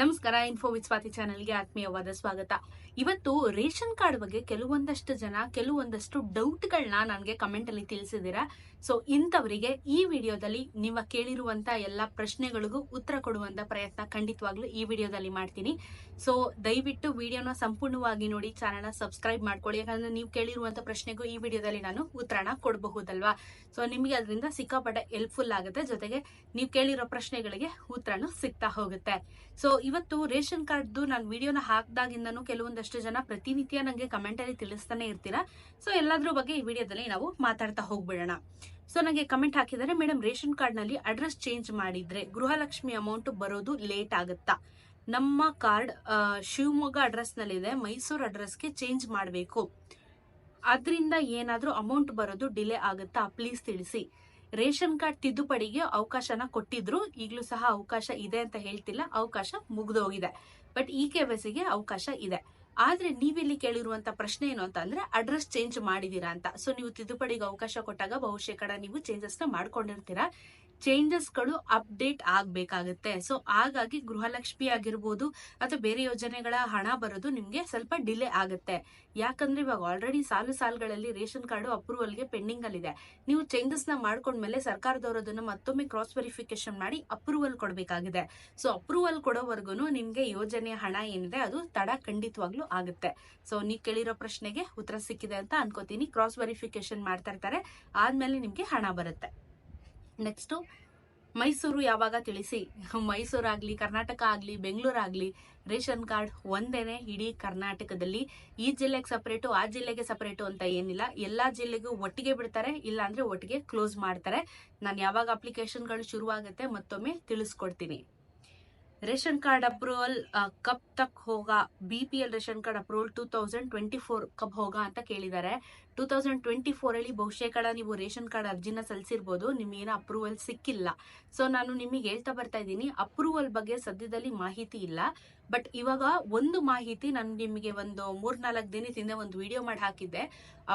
ನಮಸ್ಕಾರ info with Swati ಚಾನೆಲ್ಗೆ ಆತ್ಮೀಯವಾದ ಸ್ವಾಗತ. ಇವತ್ತು ರೇಷನ್ ಕಾರ್ಡ್ ಬಗ್ಗೆ ಕೆಲವೊಂದಷ್ಟು ಜನ, ಕೆಲವೊಂದಷ್ಟು ಡೌಟ್ಗಳನ್ನ ನನಗೆ ಕಮೆಂಟ್ ಅಲ್ಲಿ ತಿಳಿಸಿದ್ದೀರಾ. ಸೊ ಇಂಥವರಿಗೆ ಈ ವಿಡಿಯೋದಲ್ಲಿ ನೀವು ಕೇಳಿರುವಂತ ಎಲ್ಲ ಪ್ರಶ್ನೆಗಳಿಗೂ ಉತ್ತರ ಕೊಡುವಂತ ಪ್ರಯತ್ನ ಖಂಡಿತವಾಗ್ಲೂ ಈ ವಿಡಿಯೋದಲ್ಲಿ ಮಾಡ್ತೀನಿ. ಸೊ ದಯವಿಟ್ಟು ವಿಡಿಯೋನ ಸಂಪೂರ್ಣವಾಗಿ ನೋಡಿ, ಚಾನಲ್ನ ಸಬ್ಸ್ಕ್ರೈಬ್ ಮಾಡ್ಕೊಳ್ಳಿ. ಯಾಕಂದ್ರೆ ನೀವು ಕೇಳಿರುವಂತ ಪ್ರಶ್ನೆಗೂ ಈ ವಿಡಿಯೋದಲ್ಲಿ ನಾನು ಉತ್ತರನ ಕೊಡಬಹುದಲ್ವಾ? ಸೊ ನಿಮಗೆ ಅದರಿಂದ ಸಿಕ್ಕಾಪಟ್ಟೆ ಹೆಲ್ಪ್ಫುಲ್ ಆಗುತ್ತೆ. ಜೊತೆಗೆ, ನೀವು ಕೇಳಿರೋ ಪ್ರಶ್ನೆಗಳಿಗೆ ಉತ್ತರನು ಸಿಗ್ತಾ ಹೋಗುತ್ತೆ. ಸೊ ಇವತ್ತು ರೇಷನ್ ಕಾರ್ಡ್ದು ನಾನು ವಿಡಿಯೋನ ಹಾಕಿದಾಗಿಂದನು ಕೆಲವೊಂದಷ್ಟು ಜನ ಪ್ರತಿನಿತ್ಯ ನನಗೆ ಕಮೆಂಟಲ್ಲಿ ತಿಳಿಸ್ತಾನೆ ಇರ್ತೀರಾ? ಸೊ ಎಲ್ಲದ್ರ ಬಗ್ಗೆ ಈ ವಿಡಿಯೋದಲ್ಲಿ ನಾವು ಮಾತಾಡ್ತಾ ಹೋಗ್ಬಿಡೋಣ. ಸೊ ನನಗೆ ಕಮೆಂಟ್ ಹಾಕಿದರೆ ಮೇಡಮ್ ರೇಷನ್ ಕಾರ್ಡ್ನಲ್ಲಿ ಅಡ್ರೆಸ್ ಚೇಂಜ್ ಮಾಡಿದ್ರೆ ಗೃಹಲಕ್ಷ್ಮಿ ಅಮೌಂಟ್ ಬರೋದು ಲೇಟ್ ಆಗುತ್ತಾ? ನಮ್ಮ ಕಾರ್ಡ್ ಶಿವಮೊಗ್ಗ ಅಡ್ರೆಸ್ ನಲ್ಲಿದೆ ಮೈಸೂರು ಅಡ್ರೆಸ್ಗೆ ಚೇಂಜ್ ಮಾಡಬೇಕು. ಅದರಿಂದ ಏನಾದ್ರೂ ಅಮೌಂಟ್ ಬರೋದು ಡಿಲೇ ಆಗುತ್ತಾ? ಪ್ಲೀಸ್ ತಿಳಿಸಿ. ರೇಷನ್ ಕಾರ್ಡ್ ತಿದ್ದುಪಡಿಗೆ ಅವಕಾಶನ ಕೊಟ್ಟಿದ್ರು. ಈಗಲೂ ಸಹ ಅವಕಾಶ ಇದೆ ಅಂತ ಹೇಳ್ತಿಲ್ಲ. ಅವಕಾಶ ಮುಗಿದೋಗಿದೆ ಬಟ್ ಇ ಕೆ ಗೆ ಅವಕಾಶ ಇದೆ. ಆದ್ರೆ ನೀವಿಲ್ಲಿ ಕೇಳಿರುವಂತ ಪ್ರಶ್ನೆ ಏನು ಅಂತ ಅಂದ್ರೆ ಅಡ್ರೆಸ್ ಚೇಂಜ್ ಮಾಡಿದೀರಾ ಅಂತ. ಸೊ ನೀವು ತಿದ್ದುಪಡಿಗೆ ಅವಕಾಶ ಕೊಟ್ಟಾಗ ಬಹುಶೇಕಡ ನೀವು ಚೇಂಜಸ್ನ ಮಾಡ್ಕೊಂಡಿರ್ತೀರಾ. ಚೇಂಜಸ್ಗಳು ಅಪ್ಡೇಟ್ ಆಗಬೇಕಾಗುತ್ತೆ. ಸೊ ಹಾಗಾಗಿ ಗೃಹಲಕ್ಷ್ಮಿ ಆಗಿರ್ಬೋದು ಅಥವಾ ಬೇರೆ ಯೋಜನೆಗಳ ಹಣ ಬರೋದು ನಿಮಗೆ ಸ್ವಲ್ಪ ಡಿಲೇ ಆಗುತ್ತೆ. ಯಾಕಂದ್ರೆ ಇವಾಗ ಆಲ್ರೆಡಿ ಸಾಲು ಸಾಲುಗಳಲ್ಲಿ ರೇಷನ್ ಕಾರ್ಡ್ ಅಪ್ರೂವಲ್ಗೆ ಪೆಂಡಿಂಗ್ ಅಲ್ಲಿದೆ ನೀವು ಚೇಂಜಸ್ನ ಮಾಡ್ಕೊಂಡ್ಮೇಲೆ ಸರ್ಕಾರದವರು ಅದನ್ನ ಮತ್ತೊಮ್ಮೆ ಕ್ರಾಸ್ ವೆರಿಫಿಕೇಶನ್ ಮಾಡಿ ಅಪ್ರೂವಲ್ ಕೊಡಬೇಕಾಗಿದೆ. ಸೊ ಅಪ್ರೂವಲ್ ಕೊಡೋವರೆಗೂ ನಿಮಗೆ ಯೋಜನೆ ಹಣ ಏನಿದೆ ಅದು ತಡ ಖಂಡಿತವಾಗ್ಲೂ ಆಗುತ್ತೆ. ಸೊ ನೀವು ಕೇಳಿರೋ ಪ್ರಶ್ನೆಗೆ ಉತ್ತರ ಸಿಕ್ಕಿದೆ ಅಂತ ಅನ್ಕೋತೀನಿ. ಕ್ರಾಸ್ ವೆರಿಫಿಕೇಶನ್ ಮಾಡ್ತಾ ಇರ್ತಾರೆ. ಆದ್ಮೇಲೆ ನಿಮಗೆ ಹಣ ಬರುತ್ತೆ. ನೆಕ್ಸ್ಟ್ ಮೈಸೂರು ಯಾವಾಗ ತಿಳಿಸಿ? ಮೈಸೂರು ಆಗ್ಲಿ ಕರ್ನಾಟಕ ಆಗಲಿ ಬೆಂಗಳೂರು ಆಗ್ಲಿ ರೇಷನ್ ಕಾರ್ಡ್ ಒಂದೇನೆ ಇಡೀ ಕರ್ನಾಟಕದಲ್ಲಿ. ಈ ಜಿಲ್ಲೆಗೆ ಸಪರೇಟು ಆ ಜಿಲ್ಲೆಗೆ ಸಪರೇಟು ಅಂತ ಏನಿಲ್ಲ. ಎಲ್ಲ ಜಿಲ್ಲೆಗೂ ಒಟ್ಟಿಗೆ ಬಿಡ್ತಾರೆ ಇಲ್ಲ ಅಂದ್ರೆ ಒಟ್ಟಿಗೆ ಕ್ಲೋಸ್ ಮಾಡ್ತಾರೆ. ನಾನು ಯಾವಾಗ ಅಪ್ಲಿಕೇಶನ್ಗಳು ಶುರುವಾಗುತ್ತೆ ಮತ್ತೊಮ್ಮೆ ತಿಳಿಸ್ಕೊಡ್ತೀನಿ. ರೇಷನ್ ಕಾರ್ಡ್ ಅಪ್ರೂವಲ್ ಕಬ್ ತಕ್ ಹೋಗಾ, B P L ration card approval two thousand twenty four ಕಬ್ ಹೋಗಾ ಅಂತ ಕೇಳಿದ್ದಾರೆ ಟೂ ತೌಸಂಡ್ ಟ್ವೆಂಟಿ ಫೋರ್ ಅಲ್ಲಿ ಬಹುಶೇಕಡ ನೀವು ರೇಷನ್ ಕಾರ್ಡ್ ಅರ್ಜಿನ ಸಲ್ಲಿಸಿರ್ಬೋದು, ನಿಮ್ಗೇನು ಅಪ್ರೂವಲ್ ಸಿಕ್ಕಿಲ್ಲ. ಸೊ, ನಾನು ನಿಮಗೆ ಹೇಳ್ತಾ ಬರ್ತಾ ಇದ್ದೀನಿ, ಅಪ್ರೂವಲ್ ಬಗ್ಗೆ ಸದ್ಯದಲ್ಲಿ ಮಾಹಿತಿ ಇಲ್ಲ. ಬಟ್ ಇವಾಗ ಒಂದು ಮಾಹಿತಿ ನಾನು ನಿಮಗೆ ಒಂದು ಮೂರ್ನಾಲ್ಕು ದಿನದಿಂದ ಒಂದು ವಿಡಿಯೋ ಮಾಡಿ ಹಾಕಿದ್ದೆ.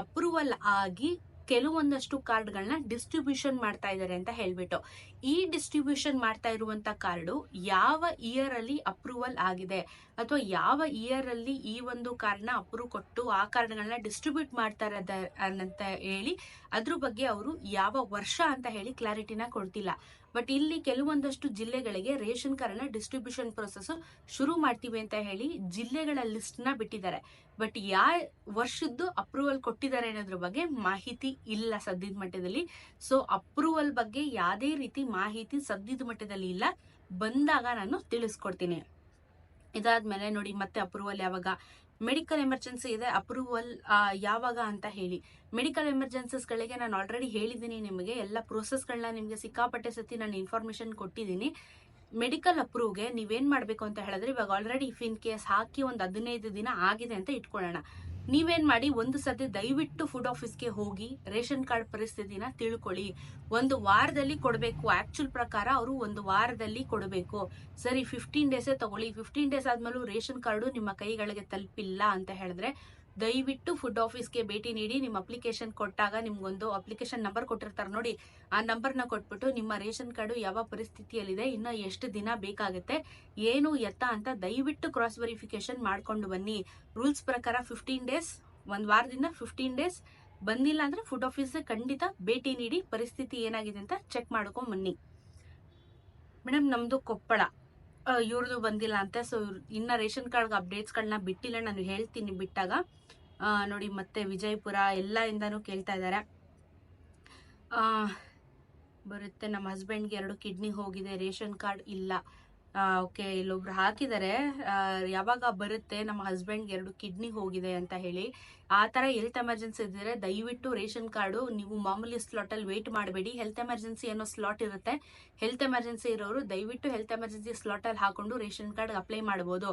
ಅಪ್ರೂವಲ್ ಆಗಿ ಕೆಲವೊಂದಷ್ಟು ಕಾರ್ಡ್ಗಳನ್ನ ಡಿಸ್ಟ್ರಿಬ್ಯೂಷನ್ ಮಾಡ್ತಾ ಇದ್ದಾರೆ ಅಂತ ಹೇಳ್ಬಿಟ್ಟು. ಈ ಡಿಸ್ಟ್ರಿಬ್ಯೂಷನ್ ಮಾಡ್ತಾ ಇರುವಂತ ಕಾರ್ಡು ಯಾವ ಇಯರ್ ಅಲ್ಲಿ ಅಪ್ರೂವಲ್ ಆಗಿದೆ? ಅಥವಾ ಯಾವ ಇಯರ್ ಅಲ್ಲಿ ಈ ಒಂದು ಕಾರ್ಡ್ನ ಅಪ್ರೂವ್ ಕೊಟ್ಟು ಆ ಕಾರ್ಡ್ಗಳನ್ನ ಡಿಸ್ಟ್ರಿಬ್ಯೂಟ್ ಮಾಡ್ತಾ ಅಂತ ಹೇಳಿ ಅದ್ರ ಬಗ್ಗೆ ಅವರು ಯಾವ ವರ್ಷ ಅಂತ ಹೇಳಿ ಕ್ಲಾರಿಟಿನ ಕೊಡ್ತಿಲ್ಲ. ಬಟ್ ಇಲ್ಲಿ ಕೆಲವೊಂದಷ್ಟು ಜಿಲ್ಲೆಗಳಿಗೆ ರೇಷನ್ ಕಾರ್ಡ್ನ ಡಿಸ್ಟ್ರಿಬ್ಯೂಷನ್ ಪ್ರೊಸೆಸ್ ಶುರು ಮಾಡ್ತೀವಿ ಅಂತ ಹೇಳಿ ಜಿಲ್ಲೆಗಳ ಲಿಸ್ಟ್ನ ಬಿಟ್ಟಿದ್ದಾರೆ. ಬಟ್ ಯಾವ ವರ್ಷದ್ದು ಅಪ್ರೂವಲ್ ಕೊಟ್ಟಿದ್ದಾರೆ ಅನ್ನೋದ್ರ ಬಗ್ಗೆ ಮಾಹಿತಿ ಇಲ್ಲ ಸದ್ಯದ ಮಟ್ಟದಲ್ಲಿ. ಸೊ ಅಪ್ರೂವಲ್ ಬಗ್ಗೆ ಯಾವುದೇ ರೀತಿ ಮಾಹಿತಿ ಸದ್ಯದ ಮಟ್ಟದಲ್ಲಿ ಇಲ್ಲ. ಬಂದಾಗ ನಾನು ತಿಳಿಸ್ಕೊಡ್ತೀನಿ. ಇದಾದ್ಮೇಲೆ ನೋಡಿ ಮತ್ತೆ ಅಪ್ರೂವಲ್ ಯಾವಾಗ? ಮೆಡಿಕಲ್ ಎಮರ್ಜೆನ್ಸಿ ಇದೆ, ಅಪ್ರೂವಲ್ ಯಾವಾಗ ಅಂತ ಹೇಳಿ. ಮೆಡಿಕಲ್ ಎಮರ್ಜೆನ್ಸಸ್ಗಳಿಗೆ ನಾನು ಆಲ್ರೆಡಿ ಹೇಳಿದ್ದೀನಿ ನಿಮಗೆ, ಎಲ್ಲ ಪ್ರೋಸೆಸ್ಗಳನ್ನ ನಿಮಗೆ ಸಿಕ್ಕಾಪಟ್ಟೆ ಸತಿ ನಾನು ಇನ್ಫಾರ್ಮೇಶನ್ ಕೊಟ್ಟಿದ್ದೀನಿ. ಮೆಡಿಕಲ್ ಅಪ್ರೂವ್ಗೆ ನೀವೇನು ಮಾಡಬೇಕು ಅಂತ ಹೇಳಿದ್ರೆ, ಇವಾಗ ಆಲ್ರೆಡಿ ಇಫ್ ಇನ್ ಕೇಸ್ ಹಾಕಿ ಒಂದು ಹದಿನೈದು ದಿನ ಆಗಿದೆ ಅಂತ ಇಟ್ಕೊಳ್ಳೋಣ. ನೀವೇನ್ ಮಾಡಿ ಒಂದು ಸತಿ ದಯವಿಟ್ಟು ಫುಡ್ ಆಫೀಸ್ಗೆ ಹೋಗಿ ರೇಷನ್ ಕಾರ್ಡ್ ಪರಿಸ್ಥಿತಿನ ತಿಳ್ಕೊಳ್ಳಿ. ಒಂದು ವಾರದಲ್ಲಿ ಕೊಡಬೇಕು ಆಕ್ಚುಲ್ ಪ್ರಕಾರ ಅವರು ಒಂದು ವಾರದಲ್ಲಿ ಕೊಡಬೇಕು. ಸರಿ ಫಿಫ್ಟೀನ್ ಡೇಸೇ ತಗೊಳ್ಳಿ. ಫಿಫ್ಟೀನ್ ಡೇಸ್ ಆದ್ಮೇಲೂ ರೇಷನ್ ಕಾರ್ಡು ನಿಮ್ಮ ಕೈಗಳಿಗೆ ತಲುಪಿಲ್ಲ ಅಂತ ಹೇಳಿದ್ರೆ ದಯವಿಟ್ಟು ಫುಡ್ ಆಫೀಸ್ಗೆ ಭೇಟಿ ನೀಡಿ, ನಿಮ್ಮ ಅಪ್ಲಿಕೇಶನ್ ಕೊಟ್ಟಾಗ ನಿಮ್ಗೊಂದು ಅಪ್ಲಿಕೇಶನ್ ನಂಬರ್ ಕೊಟ್ಟಿರ್ತಾರೆ ನೋಡಿ. ಆ ನಂಬರ್ನ ಕೊಟ್ಬಿಟ್ಟು ನಿಮ್ಮ ರೇಷನ್ ಕಾರ್ಡು ಯಾವ ಪರಿಸ್ಥಿತಿಯಲ್ಲಿದೆ, ಇನ್ನು ಎಷ್ಟು ದಿನ ಬೇಕಾಗುತ್ತೆ, ಏನು ಎತ್ತ ಅಂತ ದಯವಿಟ್ಟು ಕ್ರಾಸ್ ವೆರಿಫಿಕೇಶನ್ ಮಾಡ್ಕೊಂಡು ಬನ್ನಿ. ರೂಲ್ಸ್ ಪ್ರಕಾರ ಫಿಫ್ಟೀನ್ ಡೇಸ್ ಒಂದು ವಾರದಿಂದ ಫಿಫ್ಟೀನ್ ಡೇಸ್ ಬಂದಿಲ್ಲ ಅಂದರೆ ಫುಡ್ ಆಫೀಸ್ ಖಂಡಿತ ಭೇಟಿ ನೀಡಿ, ಪರಿಸ್ಥಿತಿ ಏನಾಗಿದೆ ಅಂತ ಚೆಕ್ ಮಾಡ್ಕೊಂಡು ಬನ್ನಿ. ಮೇಡಮ್ ನಮ್ಮದು ಕೊಪ್ಪಳ. ಇವ್ರದ್ದು ಬಂದಿಲ್ಲ ಅಂತ. ಸೊ ಇನ್ನ ರೇಷನ್ ಕಾರ್ಡ್ಗೆ ಅಪ್ಡೇಟ್ಸ್ಗಳನ್ನ ಬಿಟ್ಟಿಲ್ಲ. ನಾನು ಹೇಳ್ತೀನಿ ಬಿಟ್ಟಾಗ. ನೋಡಿ ಮತ್ತೆ ವಿಜಯಪುರ ಎಲ್ಲ ಇಂದನೂ ಕೇಳ್ತಾ ಇದ್ದಾರೆ ಬರುತ್ತೆ. ನಮ್ಮ ಹಸ್ಬೆಂಡ್ಗೆ ಎರಡು ಕಿಡ್ನಿ ಹೋಗಿದೆ. ರೇಷನ್ ಕಾರ್ಡ್ ಇಲ್ಲ. ಓಕೆ, ಇಲ್ಲೊಬ್ರು ಹಾಕಿದ್ದಾರೆ ಯಾವಾಗ ಬರುತ್ತೆ, ನಮ್ಮ ಹಸ್ಬೆಂಡ್ಗೆ ಎರಡು ಕಿಡ್ನಿ ಹೋಗಿದೆ ಅಂತ ಹೇಳಿ, ಆ ಥರ ಹೆಲ್ತ್ ಎಮರ್ಜೆನ್ಸಿ ಇದ್ದರೆ ದಯವಿಟ್ಟು ರೇಷನ್ ಕಾರ್ಡು, ನೀವು ಮಾಮೂಲಿ ಸ್ಲಾಟಲ್ಲಿ ವೇಟ್ ಮಾಡಬೇಡಿ. ಹೆಲ್ತ್ ಎಮರ್ಜೆನ್ಸಿ ಅನ್ನೋ ಸ್ಲಾಟ್ ಇರುತ್ತೆ. ಹೆಲ್ತ್ ಎಮರ್ಜೆನ್ಸಿ ಇರೋರು ದಯವಿಟ್ಟು ಹೆಲ್ತ್ ಎಮರ್ಜೆನ್ಸಿ ಸ್ಲಾಟಲ್ಲಿ ಹಾಕೊಂಡು ರೇಷನ್ ಕಾರ್ಡ್ ಅಪ್ಲೈ ಮಾಡ್ಬೋದು.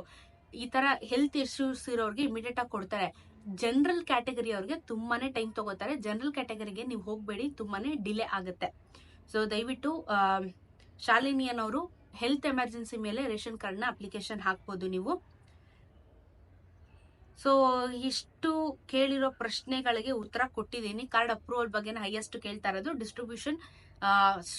ಈ ಥರ ಹೆಲ್ತ್ ಇಶ್ಯೂಸ್ ಇರೋರಿಗೆ ಇಮಿಡಿಯೇಟಾಗಿ ಕೊಡ್ತಾರೆ. ಜನರಲ್ ಕ್ಯಾಟಗರಿ ಅವ್ರಿಗೆ ತುಂಬಾ ಟೈಮ್ ತಗೋತಾರೆ. ಜನರಲ್ ಕ್ಯಾಟಗರಿಗೆ ನೀವು ಹೋಗಬೇಡಿ ತುಂಬಾ ಡಿಲೇ ಆಗುತ್ತೆ. ಸೊ ದಯವಿಟ್ಟು ಶಾಲಿನಿಯನ್ ಅವರು ಹೆಲ್ತ್ ಎಮರ್ಜೆನ್ಸಿ ಮೇಲೆ ರೇಷನ್ ಕಾರ್ಡ್ನ ಅಪ್ಲಿಕೇಶನ್ ಹಾಕ್ಬೋದು ನೀವು. ಸೊ ಇಷ್ಟು ಕೇಳಿರೋ ಪ್ರಶ್ನೆಗಳಿಗೆ ಉತ್ತರ ಕೊಟ್ಟಿದ್ದೀನಿ. ಕಾರ್ಡ್ ಅಪ್ರೂವಲ್ ಬಗ್ಗೆ ಹೈಯೆಸ್ಟ್ ಕೇಳ್ತಾ ಇರೋದು. ಡಿಸ್ಟ್ರಿಬ್ಯೂಷನ್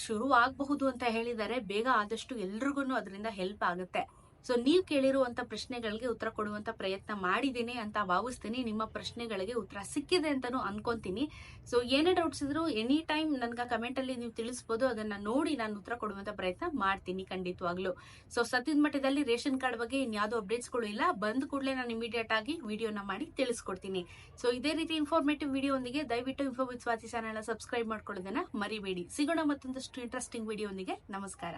ಶುರು ಆಗಬಹುದು ಅಂತ ಹೇಳಿದ್ದಾರೆ. ಬೇಗ ಆದಷ್ಟು ಎಲ್ರಿಗೂ ಅದರಿಂದ ಹೆಲ್ಪ್ ಆಗುತ್ತೆ. ಸೊ ನೀವು ಕೇಳಿರುವಂತ ಪ್ರಶ್ನೆಗಳಿಗೆ ಉತ್ತರ ಕೊಡುವಂತ ಪ್ರಯತ್ನ ಮಾಡಿದ್ದೀನಿ ಅಂತ ಭಾವಿಸ್ತೀನಿ. ನಿಮ್ಮ ಪ್ರಶ್ನೆಗಳಿಗೆ ಉತ್ತರ ಸಿಕ್ಕಿದೆ ಅಂತಾನು ಅನ್ಕೊಂತೀನಿ. ಸೊ ಏನೇ ಡೌಟ್ಸ್ ಇದ್ರು ಎನಿ ಟೈಮ್ ನನ್ಗೆ ಕಮೆಂಟ್ ಅಲ್ಲಿ ನೀವು ತಿಳಿಸ್ಬೋದು. ಅದನ್ನ ನೋಡಿ ನಾನು ಉತ್ತರ ಕೊಡುವಂತ ಪ್ರಯತ್ನ ಮಾಡ್ತೀನಿ ಖಂಡಿತವಾಗ್ಲು. ಸೊ ಸತ್ಯದ ಮಟ್ಟದಲ್ಲಿ ರೇಷನ್ ಕಾರ್ಡ್ ಬಗ್ಗೆ ಇನ್ಯಾವುದೋ ಅಪ್ಡೇಟ್ಸ್ಗಳು ಇಲ್ಲ. ಬಂದ ಕೂಡಲೇ ನಾನು ಇಮಿಡಿಯೇಟ್ ಆಗಿ ವಿಡಿಯೋನ ಮಾಡಿ ತಿಳಿಸ್ಕೊಡ್ತೀನಿ. ಸೊ ಇದೇ ರೀತಿ ಇನ್ಫಾರ್ಮೇಟಿವ್ ವಿಡಿಯೋ ಒಂದಿಗೆ ದಯವಿಟ್ಟು info with Swathi channel subscribe ಮಾಡ್ಕೊಳ್ಳೋದನ್ನ ಮರಿಬೇಡಿ. ಸಿಗೋಣ ಮತ್ತೊಂದಷ್ಟು ಇಂಟ್ರೆಸ್ಟಿಂಗ್ ವಿಡಿಯೋ ಒಂದಿಗೆ ನಮಸ್ಕಾರ.